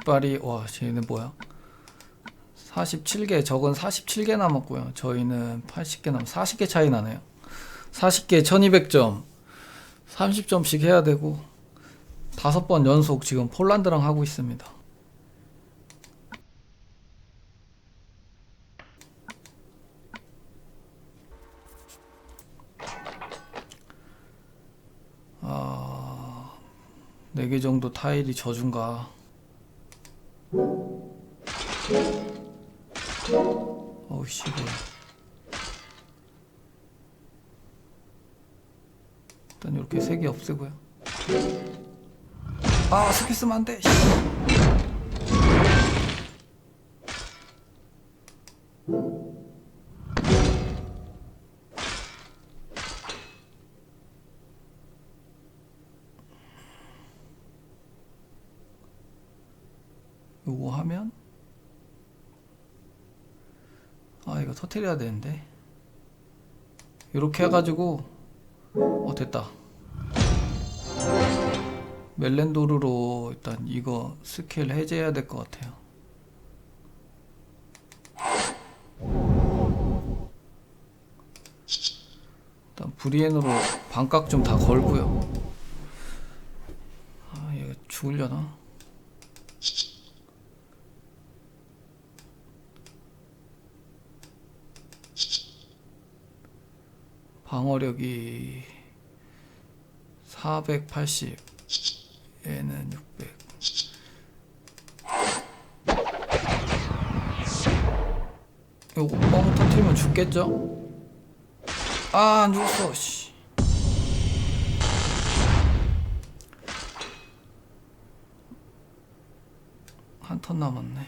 깃발이 와 쟤는 뭐야? 47개 적은 47개 남았고요. 저희는 80개 남 40개 차이 나네요. 40개 1200점. 30점씩 해야 되고 다섯 번 연속 지금 폴란드랑 하고 있습니다. 아... 4개 정도 타일이 져준가 어우 씨 뭐야 일단 이렇게 세 개 없애고요. 아 스킬 쓰면 안돼 터트려야 되는데. 이렇게 해가지고 어 됐다. 멜렌도르로 일단 이거 스킬 해제해야 될 것 같아요. 일단 브리엔으로 반각 좀 다 걸고요. 아 얘가 죽으려나 방어력이 480 얘는 600 요거 뻥 터트리면 죽겠죠? 아 안 죽었어 씨. 한 턴 남았네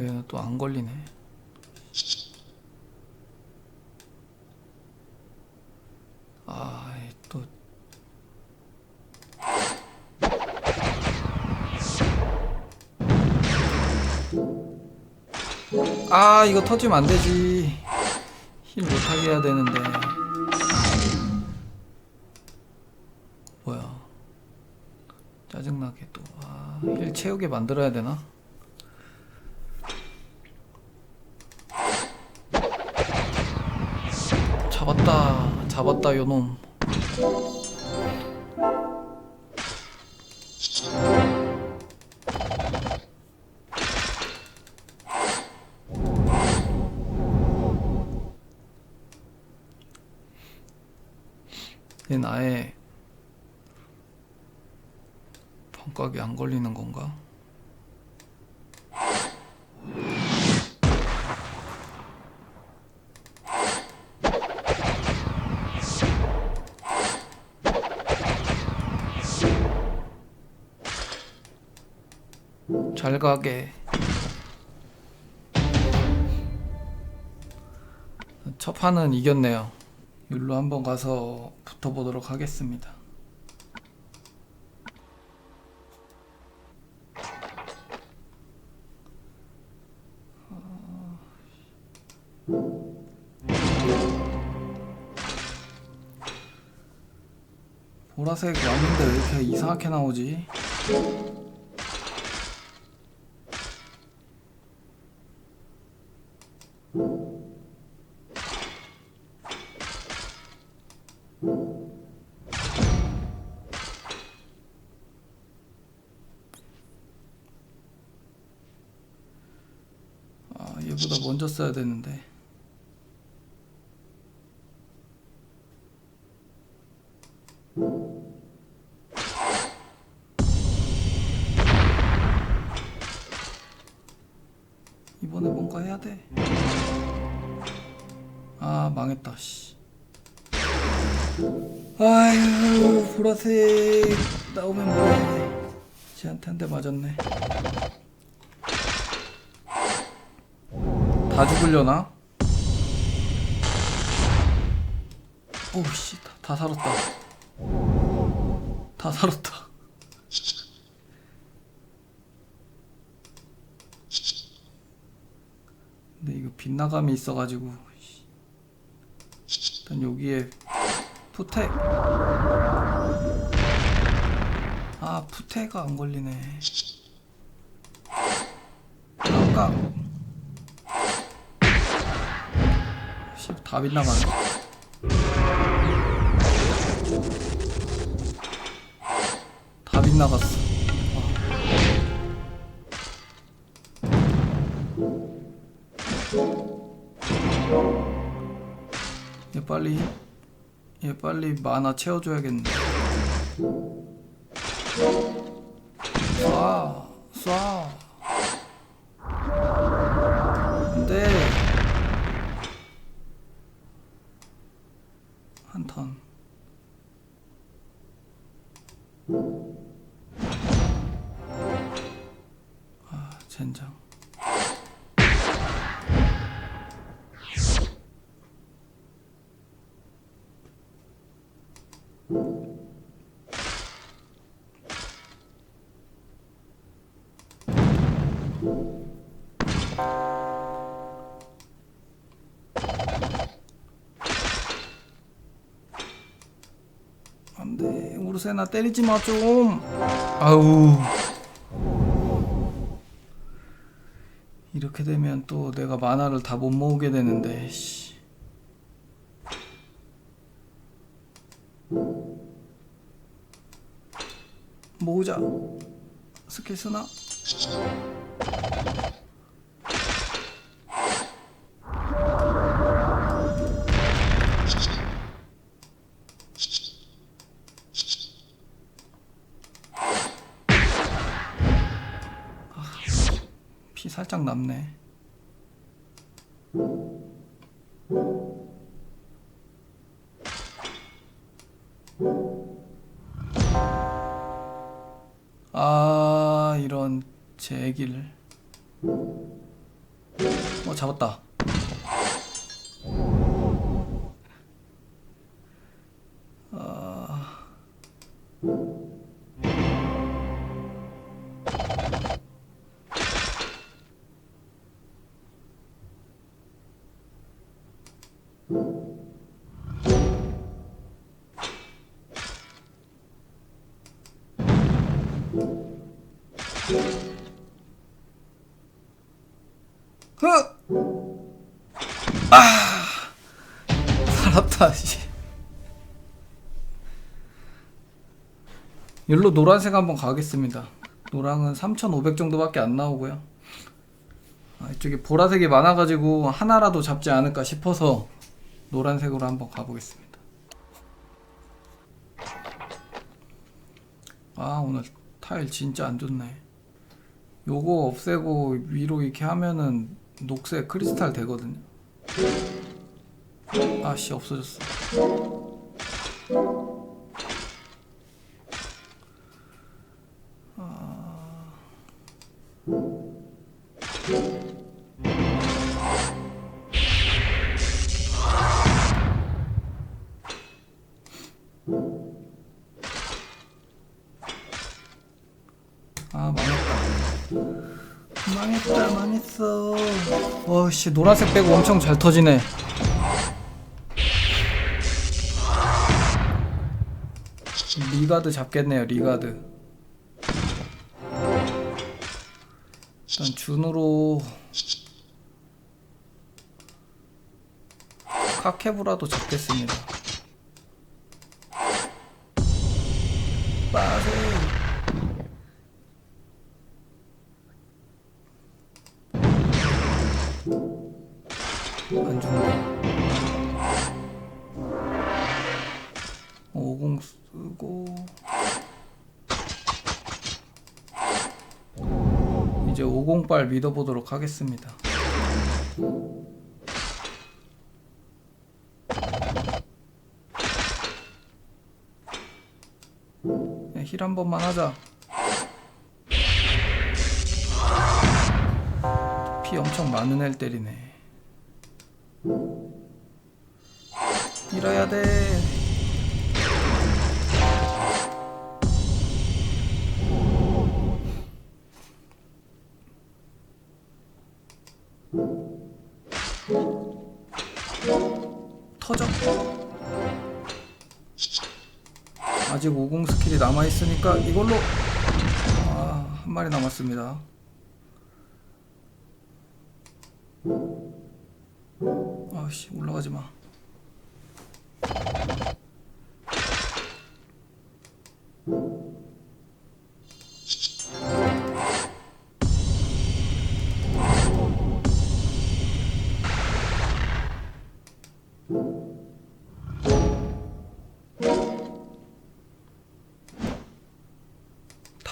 얘는 또 안 걸리네. 아, 얘또 아, 이거 터지면 안 되지. 힐 못하게 해야 되는데. 뭐야. 짜증나게 또. 아, 힐 채우게 만들어야 되나? 잡았다 요놈 얘는 아예 반각이 안 걸리는 건가? 잘 가게. 첫 판은 이겼네요. 율로 한번 가서 붙어보도록 하겠습니다. 보라색 왔는데 왜 이렇게 이상하게 나오지? 써야 되는데. 이번에 뭔가 해야 돼. 아 망했다. 씨. 아유 보라색 나오면 뭐해? 쟤한테 한 대 맞았네. 다 죽으려나? 오씨 다, 다 살았다. 다 살았다. 근데 이거 빗나감이 있어가지고 씨. 일단 여기에 푸테 아 푸테가 안 걸리네 아까 다 빗나가네 다 빗나갔어. 얘 빨리 얘 빨리 만화 채워줘야겠네. 쏴 쏴. 우르세나 때리지 마 좀 아우 이렇게 되면 또 내가 만화를 다 못 모으게 되는데 씨. 모으자 스킬 쓰나? 살짝 남네. 아 이런 제 애기를. 어 잡았다. 율로 노란색 한번 가겠습니다. 노랑은 3,500 정도밖에 안 나오고요. 아, 이쪽에 보라색이 많아가지고 하나라도 잡지 않을까 싶어서 노란색으로 한번 가보겠습니다. 아, 오늘 타일 진짜 안 좋네. 요거 없애고 위로 이렇게 하면은 녹색 크리스탈 되거든요. 아씨 없어졌어. 아 망했다. 망했다 망했어. 와씨 노란색 빼고 엄청 잘 터지네. 리가드 잡겠네요 리가드. 일단 준으로 카케브라도 잡겠습니다. 빠세. 안 죽네. 50 쓰고 이제 50발 믿어보도록 하겠습니다. 네, 힐한 번만 하자. 피 엄청 많은 애를 때리네. 밀어야 돼. 터져. 아직 50 스킬이 남아 있으니까 이걸로 아, 한 마리 남았습니다. 아씨 올라가지 마.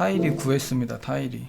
타일이 구했습니다. 타일이.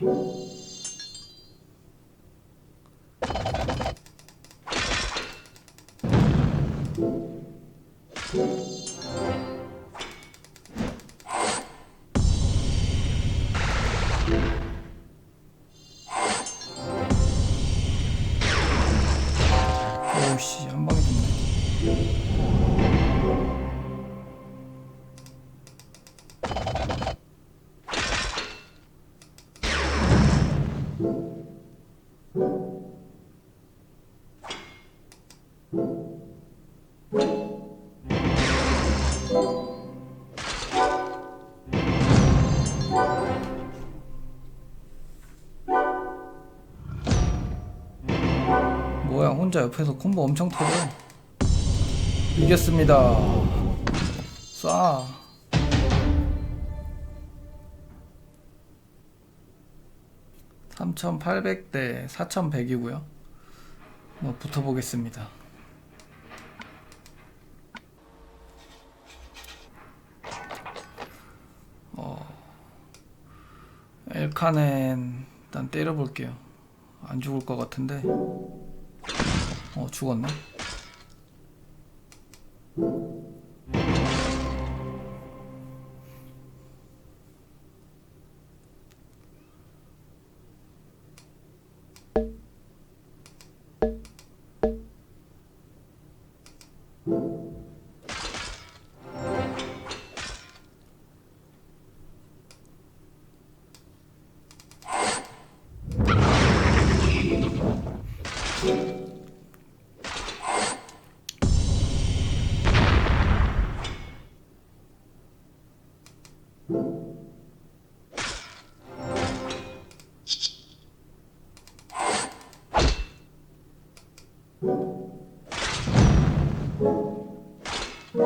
혼자 옆에서 콤보 엄청 터져 이겼습니다. 쏴 3800대 4100이고요. 뭐 붙어보겠습니다. 어 엘카넨 일단 때려볼게요. 안 죽을 것 같은데 어 죽었네 어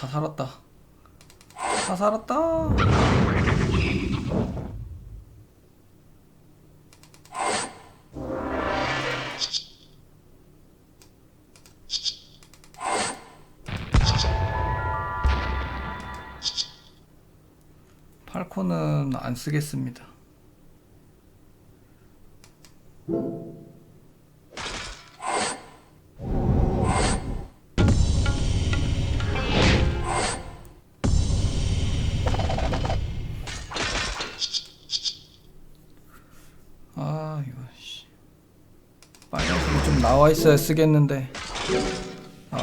다 살았다. 다 살았다 안 쓰겠습니다. 아 이거 씨. 빨간색이 좀 나와 있어야 쓰겠는데. 나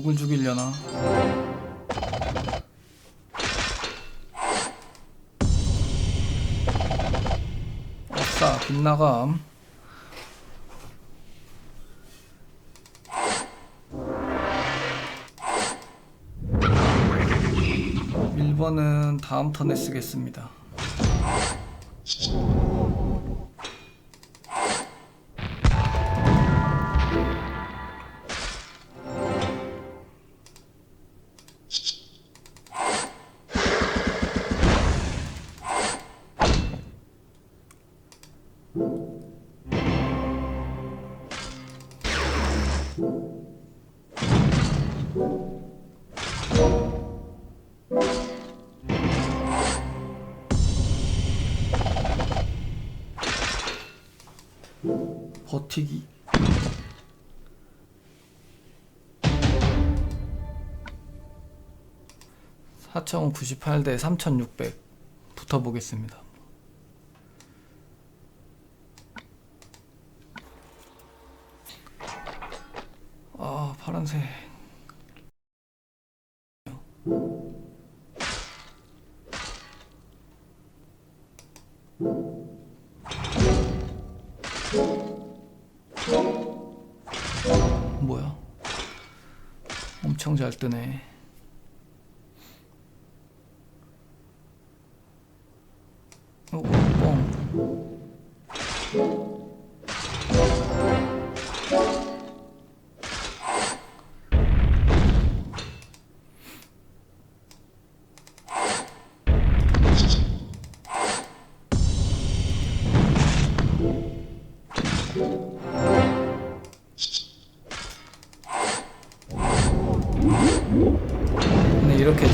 누굴 죽이려나? 빗나감. 일번은 다음 턴에 쓰겠습니다. 버티기. (4098 대 3600) 붙어보겠습니다. 아 파란색 엄청 잘 뜨네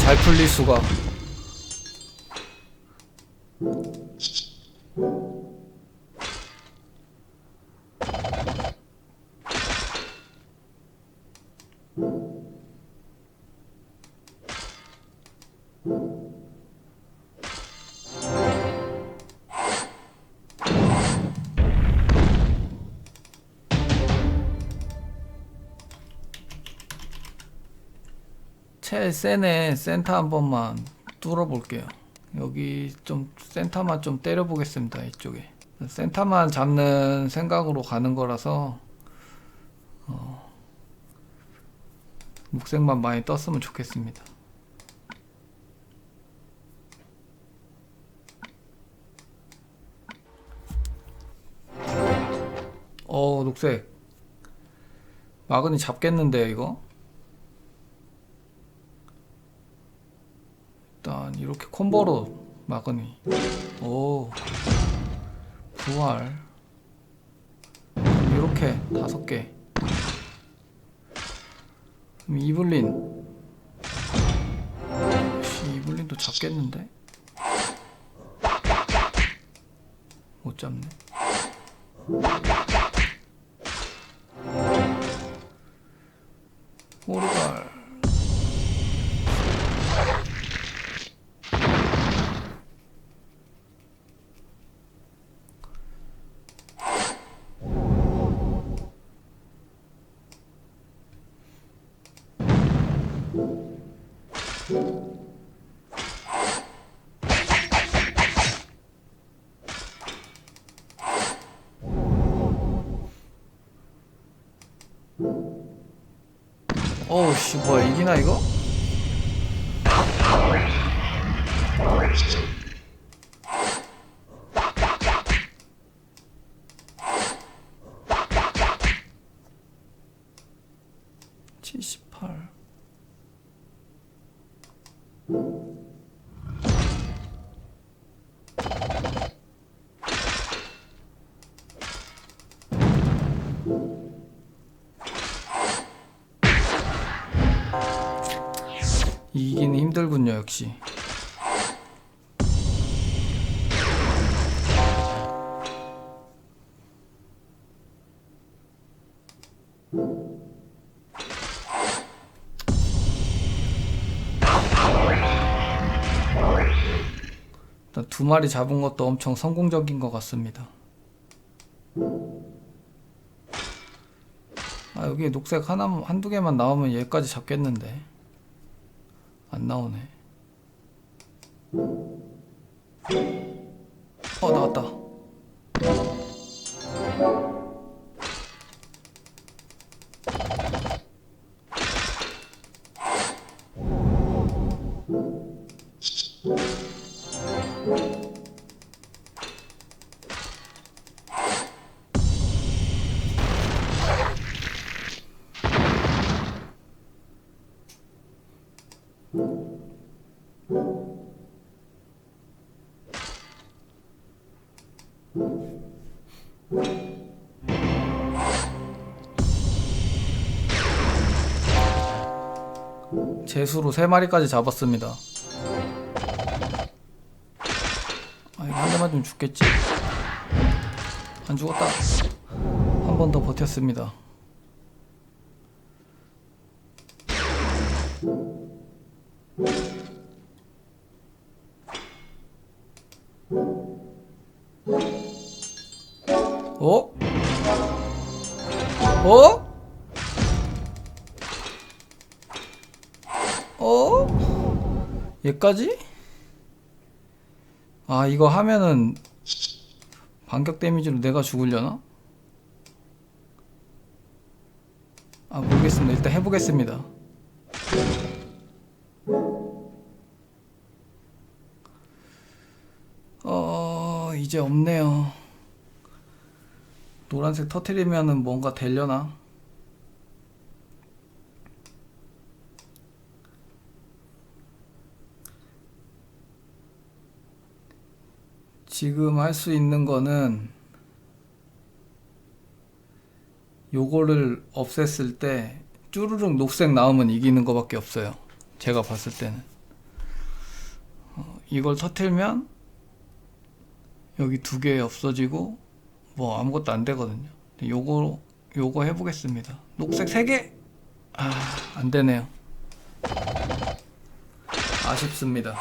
잘 풀릴 수가 센의 센터 한 번만 뚫어볼게요. 여기 좀 센터만 좀 때려보겠습니다. 이쪽에 센터만 잡는 생각으로 가는 거라서 어, 묵색만 많이 떴으면 좋겠습니다. 어 녹색 마그니 잡겠는데 이거? 일단 이렇게 콤보로 마그니. 오. 부활. 이렇게 다섯 개. 이블린. 이블린도 잡겠는데? 못 잡네 씨 뭐야 이기나 이거? 역시. 두 마리 잡은 것도 엄청 성공적인 것 같습니다. 아 여기 녹색 하나 한두 개만 나오면 얘까지 잡겠는데. 안 나오네. 어 나왔다. 재수로 세 마리까지 잡았습니다. 아 이거 한 대만 좀 죽겠지? 안 죽었다. 한 번 더 버텼습니다. 어? 어? 얘까지? 아 이거 하면은 반격 데미지로 내가 죽으려나? 아 모르겠습니다 일단 해보겠습니다 어 이제 없네요 노란색 터트리면은 뭔가 되려나? 지금 할 수 있는 거는 요거를 없앴을 때 쭈르륵 녹색 나오면 이기는 거밖에 없어요. 제가 봤을 때는 어, 이걸 터트리면 여기 두 개 없어지고 뭐 아무것도 안 되거든요. 요거 요거 해보겠습니다. 녹색 세 개. 아, 안 되네요. 아쉽습니다.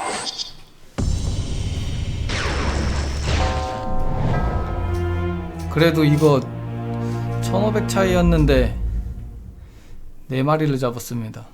그래도 이거 1500 차이였는데 네 마리를 잡았습니다.